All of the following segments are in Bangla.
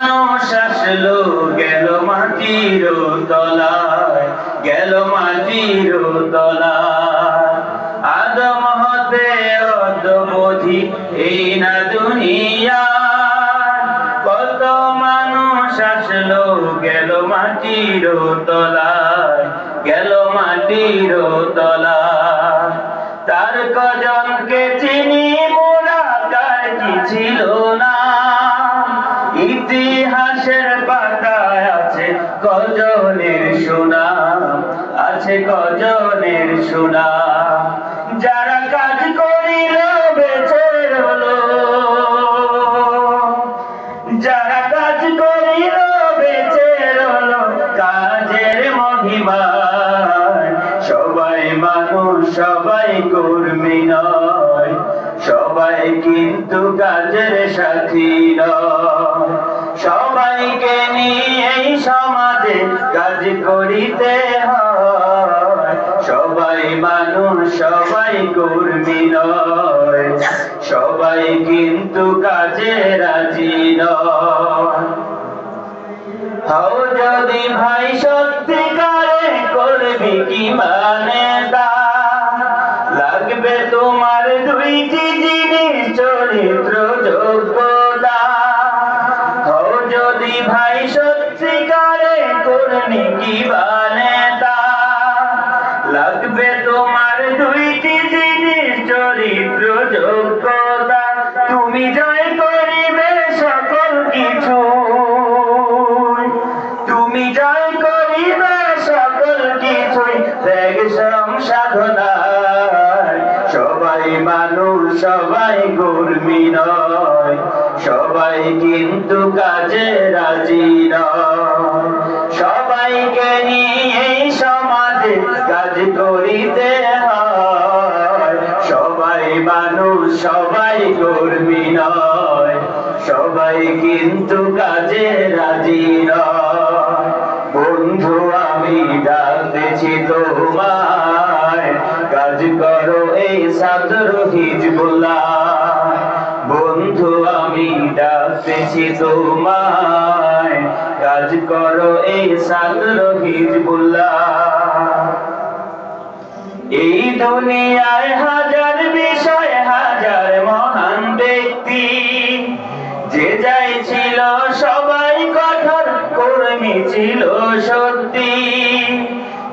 আসলো গেল মাটির তলায়, গেল মাটির আদম হতে এই না দুনিয়া। কত মানুষ আসলো, গেল মাটির তলায়, গেল মাটির তলায়। তার কজনকে চিনি মোরা কার ছিল না? ইতিহাসের পাতায় আছে কজনের সুনাম, আছে কজনের সুনাম। যারা কাজ করিল, বেঁচে রলো যারা কাজ করিল, বেঁচে রলো কাজের মহিমা সবাই মানুষ, সবাই কর্মী নয়। সবাই কিন্তু কাজের সাথী নয়। কাজ করিতে হয়। সবাই মানুষ, সবাই কর্মী নয়। সবাই কিন্তু কাজে রাজি নয়। হও যদি ভাই সত্যিকারে করবি কি মানে তা? লাগবে তোমার দুইটি জিনিস চরিত্র যোগ্যতা তুমি জয় করিবে সকল কিছু তুমি জয় করিবে সকল কিছুই। ত্যাগ সংসাধনায় সবাই মানুষ, সবাই কর্মী সবাই কিন্তু কাজে রাজি নয়। মানুষ সবাই কর্মী নয়, সবাই কিন্তু কাজে রাজি নয়। বন্ধু, আমি ডাকতেছি তোমায়, কাজ করো এই ছাত্র হিজবুল্লাহ। বন্ধু, আমি ডাকতেছি তোমায়, কাজ করো এই ছাত্র হিজবুল্লাহ। এই দুনিয়ায় হাজার বিষয়, হাজার মহান ব্যক্তি। যে যাই ছিল সবাই কঠোর, কর্মী ছিল সত্যি।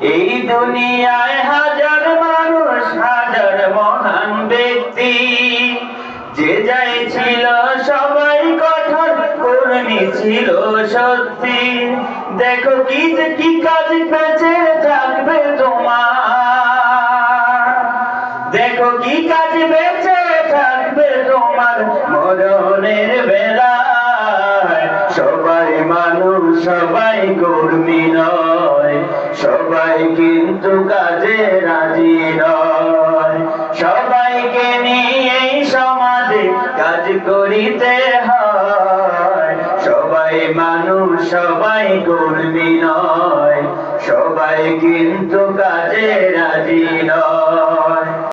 এই দুনিয়ায় হাজার মানুষ, হাজার মহান ব্যক্তি। যে যাই ছিল সবাই কঠোর, কর্মী ছিল সত্যি। দেখো কি যে কি কাজ বেঁচে মরণের বেলায় সবাই মানুষ, সবাই কর্মী নয়, সবাই কিন্তু কাজে রাজি নয়। সবাইকে নিয়ে এই সমাজে কাজ করিতে হয়। সবাই মানুষ, সবাই কর্মী নয়, সবাই কিন্তু কাজে রাজি নয়।